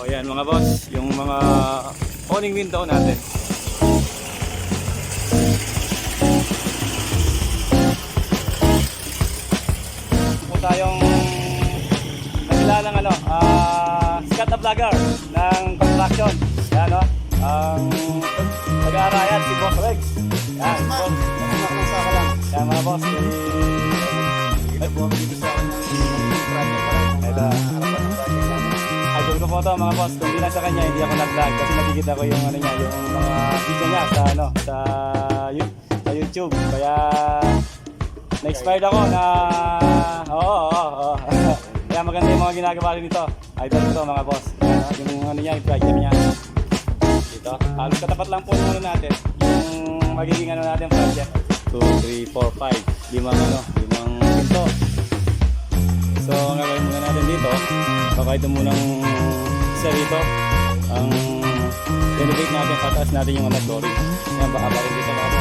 O yan mga boss, yung mga awning window natin. Po tayong nakilalang ano, ah, sikat na vlogger ng construction. Yan no, ang nag-aarayan si Boss Rex. Yan, boss. Yan mga boss, yung ito. Ko mga boss. Kung hindi lang sa kanya, hindi ako nag-vlog kasi nakikita ko yung ano niya, yung mga video niya sa ano, sa sa YouTube. Kaya na-expired ako na oo, oo, oo. Kaya maganda yung mga ginagawa rin dito. Idol ko to mga boss. Oh, yung ano niya, yung project niya. Dito. Halos katapat lang po yung ano natin. Yung magiging ano natin project. 2, 3, 4, 5. Limang ano, limang pinto. So, ang gagawin muna natin dito, baka ito munang isa rito, ang renovate natin, pataas natin yung mga flooring. Yan, baka pa rin dito mga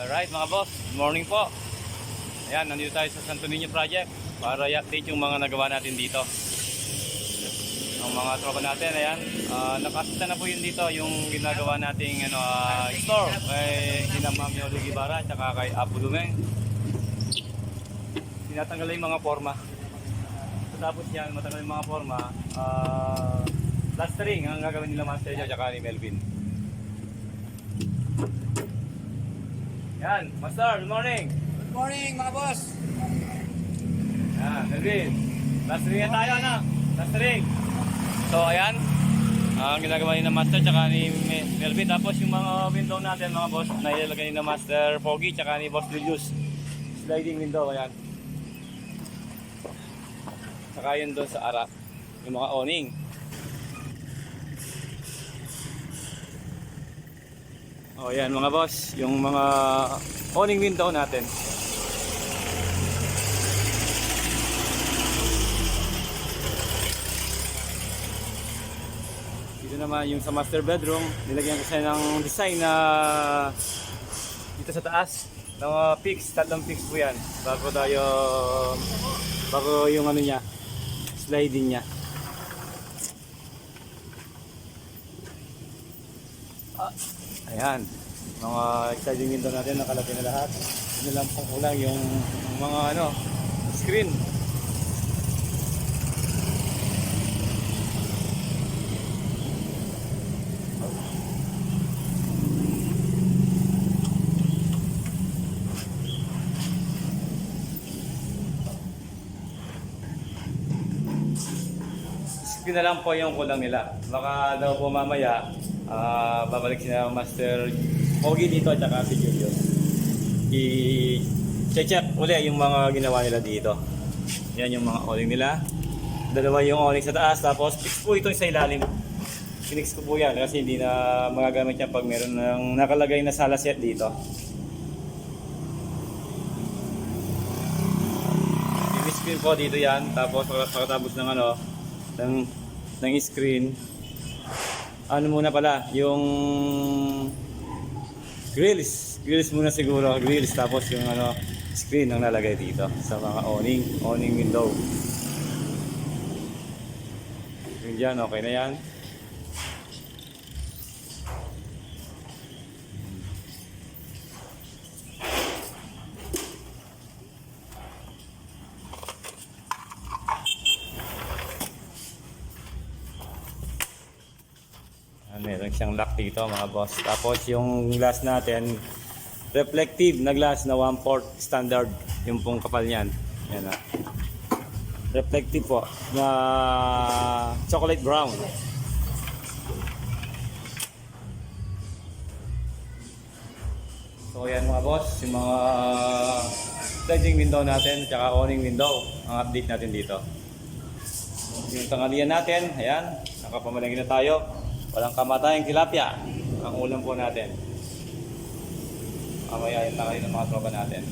Alright mga boss, good morning po. Ayan, nandito tayo sa Santo Niño Project para i-update yung mga nagawa natin dito. Ang mga tropa natin, ayan, uh, nakasita na po yun dito yung ginagawa nating ano, ah, store kay kina Ma'am Yoli Gibara at kay Apo Dumeng. Tinatanggal yung mga forma. Tapos yan, matanggal yung mga forma, ah, plastering ang gagawin nila Master Joe at ni Melvin. Yan, Master, good morning. Good morning mga boss. Yan, Melvin. Plastering na tayo, ano? Plastering. So, ayan. Ang ginagawa ni na Master tsaka ni Me- Melvin. Tapos yung mga window natin, mga boss, na ilalagay ni na Master Pogi tsaka ni Boss Julius. Sliding window, ayan. Saka yun doon sa arap. Yung mga awning. O yan mga boss, yung mga awning window natin. Dito naman yung sa master bedroom, nilagyan ko siya ng design na dito sa taas. Ng mga fix, tatlong fix po yan. Bago tayo, bago yung ano niya, sliding niya. Ah, ayan, mga sliding window natin nakalagay na lahat. Yun lang pong yung, mga ano, screen. Screen na lang po yung kulang nila. Baka daw po mamaya, ah, babalik sila Master Pogi dito at saka si Julius. I-check uli yung mga ginawa nila dito. Yan yung mga awning nila. Dalawa yung awning sa taas, tapos fix po ito sa ilalim. Pinix ko po yan kasi hindi na magagamit yan pag meron ng nakalagay na sala set dito. I-screen po dito yan, tapos pagkatapos ng ano, ng, ng screen, ano muna pala, yung grills. Grills muna siguro, grills tapos yung ano, screen ang nalagay dito sa mga awning, awning window. Yun dyan, okay na yan. Ah, meron siyang lock dito mga boss. Tapos yung glass natin, reflective na glass na 1 port standard. Yung pong kapal niyan. Yan ah. Reflective po na chocolate brown. So yan mga boss, yung mga sliding window natin, tsaka awning window, ang update natin dito. Yung tanghalian natin, ayan, nakapamalengke na tayo. Walang kamatayang tilapia ang ulam po natin. Mamaya yun na kayo ng mga tropa natin.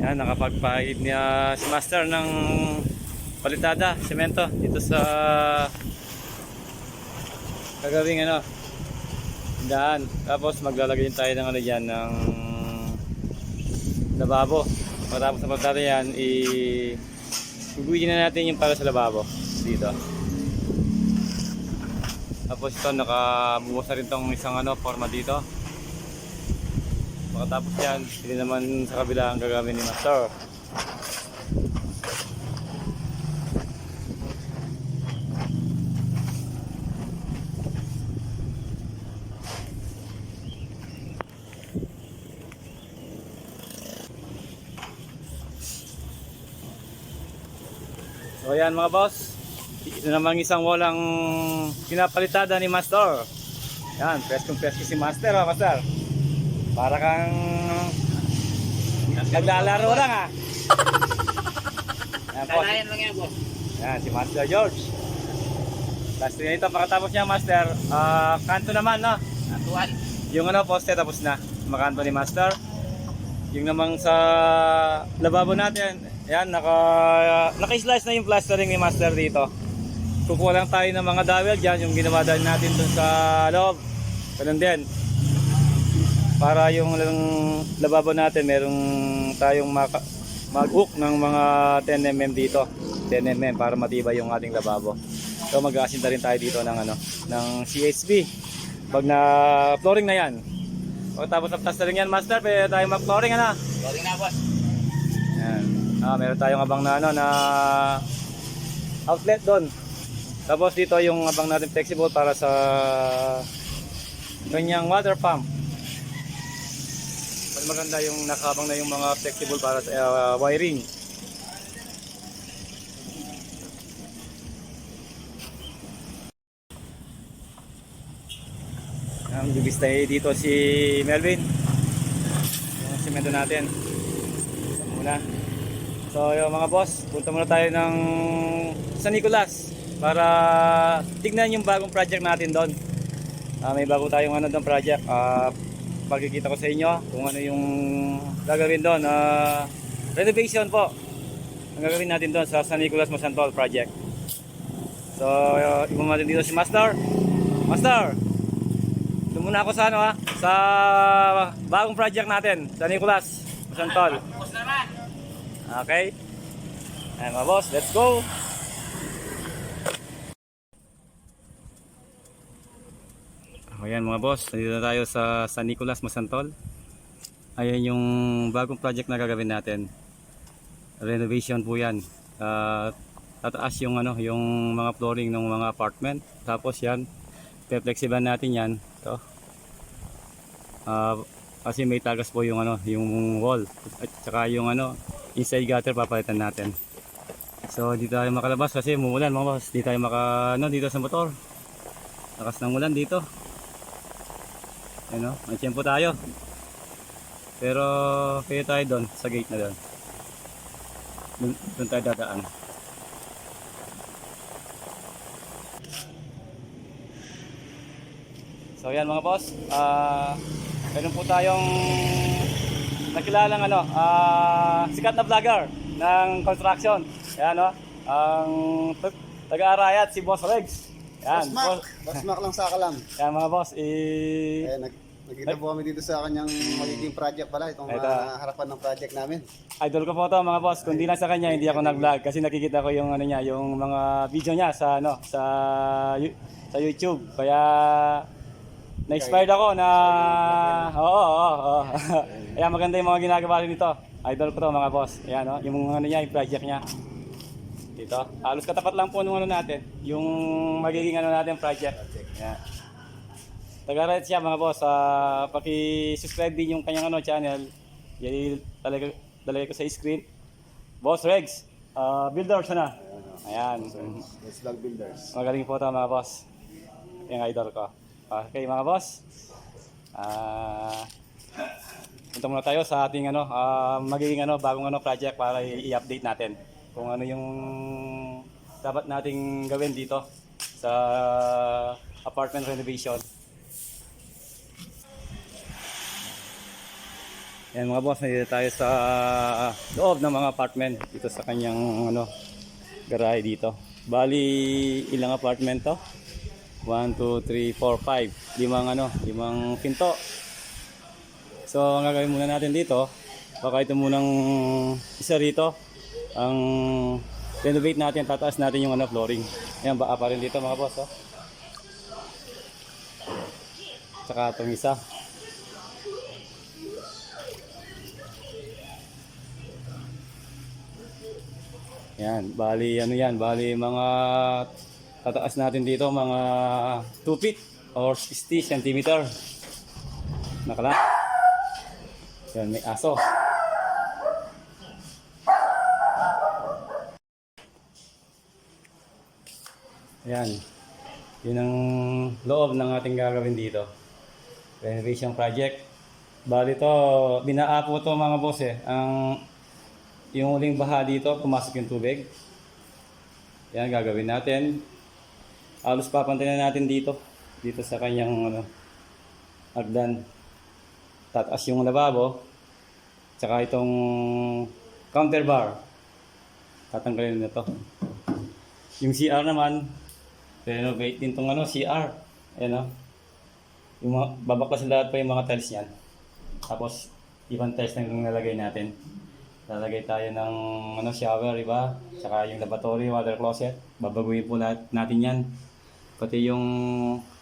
Yan, nakapagpahid niya si Master ng palitada, semento dito sa gagawing ano daan. Tapos maglalagay din tayo ng ano dyan ng lababo. Matapos na pagkata yan, i guguhin na natin yung para sa lababo dito. Tapos ito, nakabuhos na rin tong isang ano, forma dito. Pagkatapos yan, hindi naman sa kabila ang gagawin ni Master. So ayan mga boss, ito namang isang walang pinapalitada ni Master. Yan, preskong presko si Master ha, Master. Para kang naglalaro lang ha. Yan po, Kanayan lang yan, boss. yan si Master George. Last na ito, pagkatapos niya Master, ah, kanto naman no. Atuan. Yung ano, poste tapos na. Makanto ni Master. Yung namang sa lababo natin, yan, naka, naka-slice na yung plastering ni Master dito. Kukuha lang tayo ng mga dowel dyan, yung ginawa dahil natin dun sa loob. Ganun din. Para yung lababo natin, merong tayong maka, mag-hook ng mga 10mm dito. 10mm para matibay yung ating lababo. So mag-aasinta rin tayo dito ng ano, ng CHB. Pag na flooring na yan. Pagkatapos ng plastering yan, master, pwede tayo mag-flooring ano. Sorry na, boss. Ah, meron tayong abang na ano na outlet doon. Tapos dito yung abang natin flexible para sa kanyang water pump. Mas maganda yung nakabang na yung mga flexible para sa ah, wiring. Ang bibis tayo dito si Melvin. Yung simento natin. Muna. So yung mga boss, punta muna tayo ng San Nicolas para tignan yung bagong project natin doon. Ah, may bago tayong ano doon project. Ah, pagkikita ko sa inyo kung ano yung gagawin doon. Ah, renovation po. Ang gagawin natin doon sa San Nicolas Masantol project. So, uh, iba natin dito si Master. Master! Doon muna ako sa ano ha, sa bagong project natin, San Nicolas Masantol. Okay? Ayan mga boss, let's go! Ayan mga boss, nandito na tayo sa San Nicolas Masantol. Ayan yung bagong project na gagawin natin. Renovation po yan. Ah, tataas yung ano, yung mga flooring ng mga apartment. Tapos yan, flexible natin yan. Ito. Ah, kasi may tagas po yung ano, yung wall at saka yung ano, inside gutter papalitan natin. So dito tayo makalabas kasi umuulan mga boss. Di tayo maka ano dito sa motor. Lakas ng ulan dito. Ano, may tiyempo tayo. Pero kaya tayo doon sa gate na doon. Doon, tayo dadaan. So yan mga boss, ah meron po tayong nakilalang ano, ah sikat na vlogger ng construction. Yan no, ang tag- taga-arayat si Boss Regs. Yan, Boss Mac, boss, Boss Mac lang sa kalam. yan mga boss, eh, Eh, nag, nagkita po kami dito sa kanyang magiging project pala, itong Ito. mga harapan ng project namin. idol ko po to mga boss. Kung di lang sa kanya, hindi ako nag-vlog kasi nakikita ko yung ano niya, yung mga video niya sa ano, sa sa YouTube. Kaya na-inspired ako na oo, oo, oo. Kaya maganda yung mga ginagawa rin nito. Idol ko to mga boss. Ayan, no? yung ano niya, yung project niya. Dito. Halos katapat lang po nung ano natin, yung magiging ano natin project. Ayan. Taga-right siya mga boss. Ah, paki-subscribe din yung kanyang ano channel. Yan talaga dalagay ko sa screen. Boss Regs, ah, builder siya na. Ayan. Let's Vlog Builders. Magaling po ito mga boss. Yung idol ko. Okay mga boss. Ah punta muna tayo sa ating ano, ah, magiging ano, bagong ano project para i-update natin. kung ano yung dapat nating gawin dito sa apartment renovation. Yan mga boss, nandito tayo sa loob ng mga apartment dito sa kanyang ano, garahe dito. Bali, ilang apartment to? 1, 2, 3, 4, 5. Limang ano, limang pinto. So, ang gagawin muna natin dito, baka ito munang isa rito, ang renovate natin, tataas natin yung ano, flooring. Ayan, baka pa rin dito mga boss, oh. Tsaka itong isa. Yan, bali ano yan, bali mga tataas natin dito mga 2 feet or 60 centimeter. Nakala. Yan, may aso. Yan. Yun ang loob ng ating gagawin dito. Renovation project. Bali to, binaa po to mga boss eh. Ang yung uling baha dito, pumasok yung tubig. Yan, gagawin natin. Halos papantayin na natin dito. Dito sa kanyang ano, hagdan. Tataas yung lababo. Tsaka itong counter bar. Tatanggalin na to. Yung CR naman, renovate din tong ano, CR. Ayan o. Yung mga, babaklas lahat pa yung mga tiles yan. Tapos, ibang tiles yung nalagay natin. Lalagay tayo ng ano, shower, iba? Tsaka yung lavatory, water closet. Babaguhin po lahat natin yan. Pati yung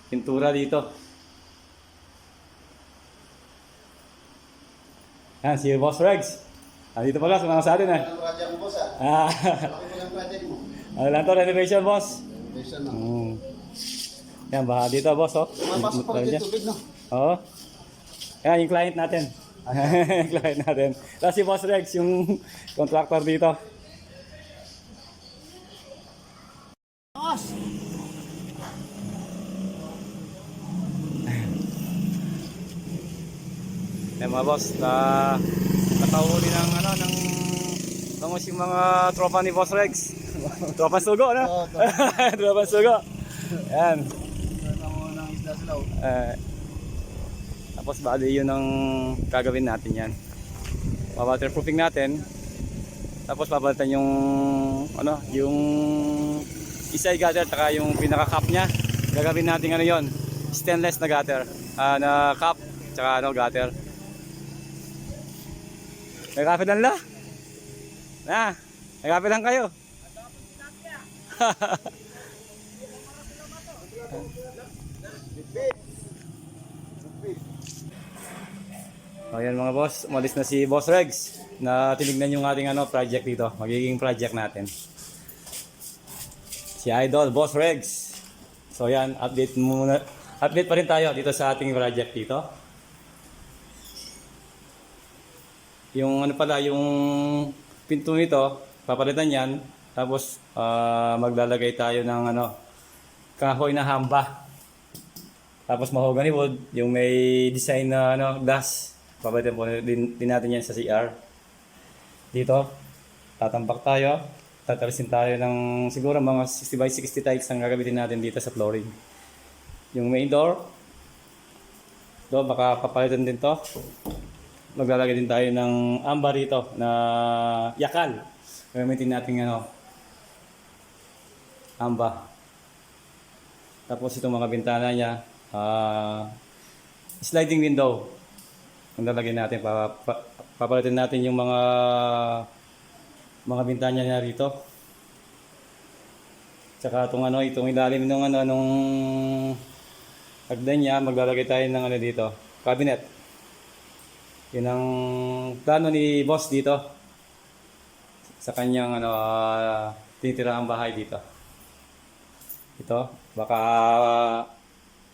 pintura dito. Yan, si Boss Regs. Nandito pala, sumama sa atin eh. Anong project mo, boss ah? Ah, Laki mo lang project mo. ano lang to, renovation, boss? Renovation na. Mm. Yan, baha dito, boss, oh. Mapasok pa rin yung tubig, no? Oo. Yan, yung client natin. client natin. Tapos si Boss Rex, yung contractor dito. Mga boss, na nakahuli ng ano ng tungos yung mga tropa ni Boss Rex. tropa sugo, no? Oo, tropa sugo. Yan. Oh. Eh, tapos bali yun ang gagawin natin yan. Waterproofing natin. Tapos babalitan yung ano, yung isay gutter taka yung pinaka cap niya. Gagawin natin ano yon, stainless na gutter, ah, na cap tsaka ano gutter. Nagkape lang la. Na, nagkape lang kayo. Ayan mga boss, umalis na si Boss Regs na tinignan yung ating ano, project dito, magiging project natin. Si Idol, Boss Regs. So yan, update muna. Update pa rin tayo dito sa ating project dito. Yung ano pala, yung pinto nito, papalitan yan. Tapos ah, maglalagay tayo ng ano, kahoy na hamba. Tapos mahogany wood, yung may design na ano, glass. Papalitan po din, din natin yan sa CR. Dito, tatambak tayo. Tatalisin tayo ng siguro mga 60 by 60 tiles ang gagamitin natin dito sa flooring. Yung main door, do baka papalitan din to. Maglalagay din tayo ng ambar dito na yakal. Gagamitin natin ano, amba. Tapos itong mga bintana niya, ah, sliding window. Ang lalagay natin, pa, papalitin natin yung mga mga bintana niya rito. Tsaka itong ano, itong ilalim ng ano, nung hagdan niya, maglalagay tayo ng ano dito, cabinet. Yun ang plano ni boss dito sa kanyang ano, uh, tinitiraang bahay dito. Ito, baka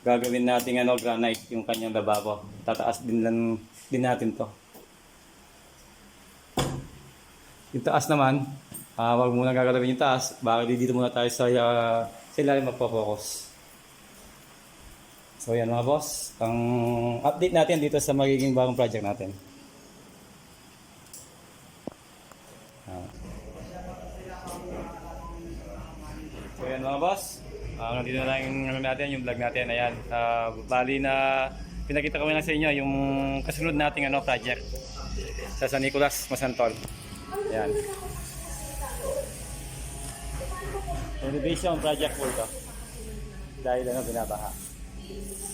gagawin natin ano, granite yung kanyang lababo. Tataas din lang din natin to. Yung taas naman, ah wag muna gagawin yung taas. Baka dito muna tayo sa, uh, sa ilalim magpo-focus. So yan mga boss, ang update natin dito sa magiging bagong project natin. Ah. So yan mga boss, uh, nandito na lang ano natin, yung vlog natin. Ayan, Ah, bali na pinakita ko na sa inyo yung kasunod nating ano, project sa San Nicolas, Masantol. Ayan. Renovation project po ito. Dahil ano, binabaha. peace.